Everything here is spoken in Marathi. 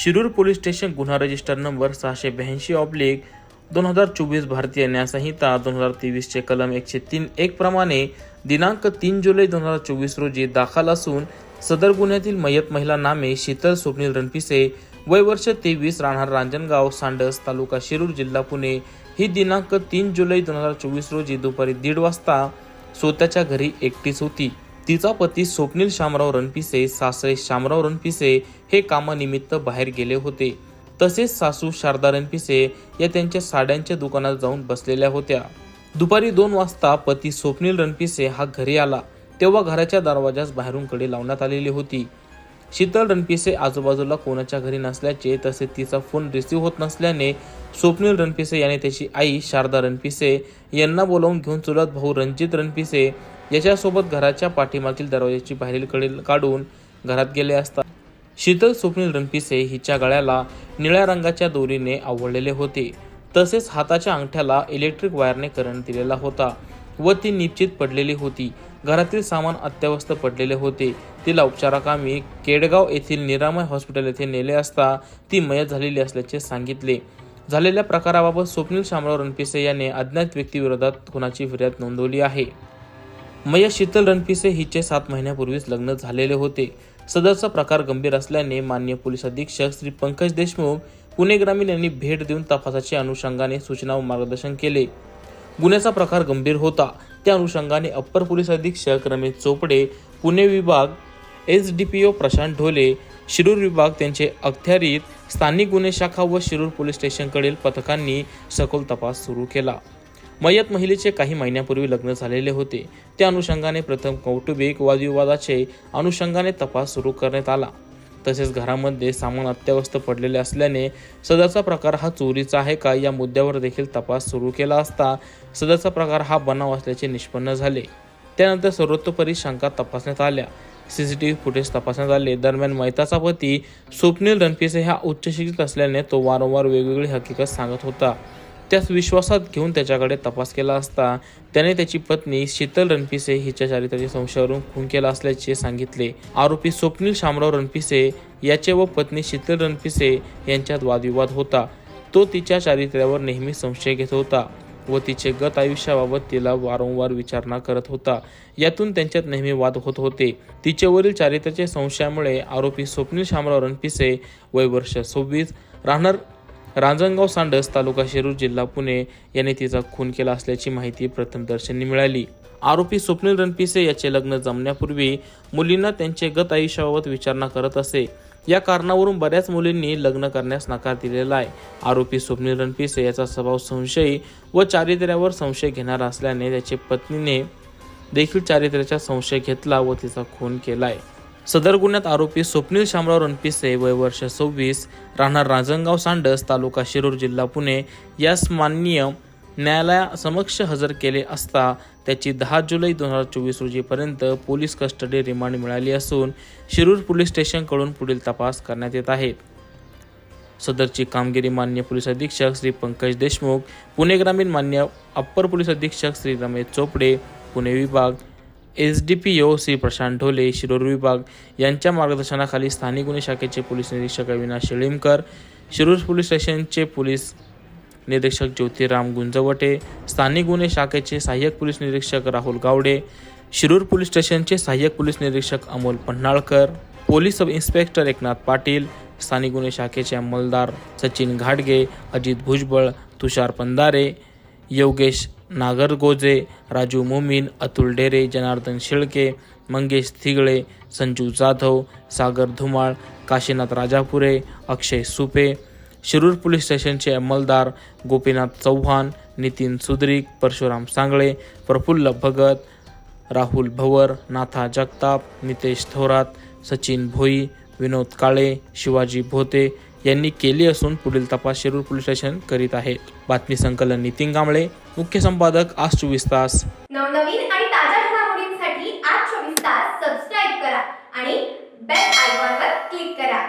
शिरूर पोलीस स्टेशन गुन्हा रजिस्टर नंबर सहाशे ब्याऐंशी ऑब्लिक दोन हजार चोवीस भारतीय न्यायसंहिता दोन हजार तेवीसचे कलम एकशे तीन एक प्रमाणे दिनांक तीन जुलै दोन हजार चोवीस रोजी दाखल असून सदर गुन्ह्यातील मयत महिला नामे शीतल स्वप्नील रणपिसे वय वर्ष तेवीस राहणार रांजणगाव सांडस तालुका शिरूर जिल्हा पुणे. ही दिनांक तीन जुलै दोन हजार चोवीस रोजी दुपारी दीड वाजता स्वतःच्या घरी एकटीच होती. तिचा पती स्वप्नील शामराव रणपिसे सासरे शामराव रणपिसे हे कामानिमित्त बाहेर गेले होते. तसेच सासू शारदा रणपिसे या त्यांच्या साड्यांच्या दुकानात जाऊन बसलेल्या होत्या. दुपारी दोन वाजता पती स्वप्नील रणपिसे हा घरी आला. तेव्हा घराच्या दरवाजास बाहेरून कडे लावण्यात आलेली होती. शीतल रणपिसे आजूबाजूला कोणाच्या घरी नसल्याचे तसेच तिचा फोन रिसीव्ह होत नसल्याने स्वप्नील रणपिसे याने त्याची आई शारदा रणपिसे यांना बोलावून घेऊन चुलत भाऊ रणजित रणपिसे याच्यासोबत घराच्या पाठीमागील दरवाजाची बाहेरील कडील काढून घरात गेले असता शीतल स्वप्नील रणपिसे हिच्या गळ्याला निळ्या रंगाच्या दोरीने आवडलेले होते. तसेच हाताच्या अंगठ्याला इलेक्ट्रिक वायरने करंट दिलेला होता व ती निश्चित पडलेली होती. घरातील सामान अत्यवस्थ पडलेले होते. तिला उपचाराकामी केडगाव येथील निरामय हॉस्पिटल येथे नेले असता ती मयत झालेली असल्याचे सांगितले. झालेल्या प्रकाराबाबत स्वप्नील शामराव रणपिसे याने अज्ञात व्यक्तीविरोधात खुनाची फिर्याद नोंदवली आहे. मया शीतल रणपिसे हिचे सात महिन्यापूर्वीच लग्न झालेले होते. सदरचा प्रकार गंभीर असल्याने मान्य पोलीस अधीक्षक श्री पंकज देशमुख पुणे ग्रामीण यांनी भेट देऊन तपासाच्या अनुषंगाने सूचना व मार्गदर्शन केले. गुन्ह्याचा प्रकार गंभीर होता. त्या अनुषंगाने अप्पर पोलीस अधीक्षक रमेश चोपडे पुणे विभाग S D P O Prashant Dhole Shirur विभाग त्यांचे अखत्यारीत स्थानिक गुन्हे शाखा व शिरूर पोलीस स्टेशनकडील पथकांनी सखोल तपास सुरू केला. मयत महिलेचे काही महिन्यापूर्वी लग्न झालेले होते. त्या अनुषंगाने प्रथम कौटुंबिक वादविवादाचे अनुषंगाने तपास सुरू करण्यात आला. तसेच घरामध्ये सामान अत्यवस्थ पडलेले असल्याने सदरचा प्रकार हा चोरीचा आहे का या मुद्द्यावर देखील तपास सुरू केला असता सदरचा प्रकार हा बनाव असल्याचे निष्पन्न झाले. त्यानंतर सर्वतोपरी शंका तपासण्यात आल्या. C C T V footage तपासण्यात आले. दरम्यान मैताचा पती स्वप्नील रणपिसे हा उच्च शिक्षित असल्याने तो वारंवार वेगवेगळी हकीकत सांगत होता. त्यास विश्वासात घेऊन त्याच्याकडे तपास केला असता त्याने त्याची पत्नी शीतल रणपिसे हिच्या चारित्र्याच्या संशयावरून खून केला असल्याचे सांगितले. आरोपी स्वप्नील शामराव रणपिसे याचे व पत्नी शीतल रणपिसे यांच्यात वादविवाद होता. तो तिच्या चारित्र्यावर नेहमी संशय घेत होता व तिचे गत आयुष्याबाबत तिला वारंवार विचारणा करत होता. यातून त्यांच्यात नेहमी वाद होत होते. तिच्यावरील चारित्र्याच्या संशयामुळे आरोपी स्वप्नील शामराव रणपिसे वय वर्ष सव्वीस राहणार रांजणगाव सांडस तालुका शिरूर जिल्हा पुणे याने तिचा खून केला असल्याची माहिती प्रथमदर्शनी मिळाली. आरोपी स्वप्नील रणपिसे याचे लग्न जमण्यापूर्वी मुलींना त्यांचे गत आयुष्याबाबत विचारणा करत असे. या कारणावरून बऱ्याच मुलींनी लग्न करण्यास नकार दिलेला आहे. आरोपी स्वप्नील रणपिसे याचा स्वभाव संशयी व चारित्र्यावर संशय घेणारा असल्याने त्याचे पत्नीने देखील चारित्र्याचा संशय घेतला व तिचा खून केला आहे. सदर गुन्ह्यात आरोपी स्वप्नील शामराव रणपिसे वय वर्ष सव्वीस राहणार राजनगाव सांडस तालुका शिरूर जिल्हा पुणे. यास माननीय न्यायालयासमक्ष हजर केले असता त्याची दहा जुलै दोन हजार चोवीस रोजीपर्यंत पोलीस कस्टडी रिमांड मिळाली असून शिरूर पोलीस स्टेशनकडून पुढील तपास करण्यात येत आहे. सदरची कामगिरी मान्य पोलीस अधीक्षक श्री पंकज देशमुख पुणे ग्रामीण मान्य अप्पर पोलीस अधीक्षक श्री रमेश चोपडे पुणे विभाग S D P O Shri Prashant Dhole Shirur विभाग यांच्या मार्गदर्शनाखाली स्थानिक गुन्हे शाखेचे पोलीस निरीक्षक अविनाश शेळीमकर शिरूर पोलीस स्टेशनचे पोलीस निरीक्षक ज्योतिराम गुंजवटे स्थानिक गुन्हे शाखेचे सहाय्यक पोलीस निरीक्षक राहुल गावडे शिरूर पोलीस स्टेशनचे सहाय्यक पोलीस निरीक्षक Amol Panhalkar police sub inspector Eknath Patil स्थानिक गुन्हे शाखेचे अंमलदार सचिन घाटगे अजित भुजबळ तुषार पंधारे योगेश नागरगोजे राजू मोमीन अतुल डेरे जनार्दन शेळके मंगेश थिगळे संजू जाधव सागर धुमाळ काशीनाथ राजापुरे अक्षय सुपे शिरूर पोलीस स्टेशनचे अंमलदार गोपीनाथ चव्हाण नितीन सुद्रिक परशुराम सांगळे प्रफुल्ल भगत राहुल भवर नाथा जगताप नितेश थोरात सचिन भोई विनोद काळे शिवाजी भोते यांनी केली असून पुढील तपास शिरूर पोलीस स्टेशन करीत आहे. बातमी संकलन नितीन कांबळे मुख्य संपादक आज चोवीस तास. नवनवीन आणि ताज्या घडामोडींसाठी आज चोवीस तास सबस्क्राईब करा आणि बेल आयकॉनवर क्लिक करा.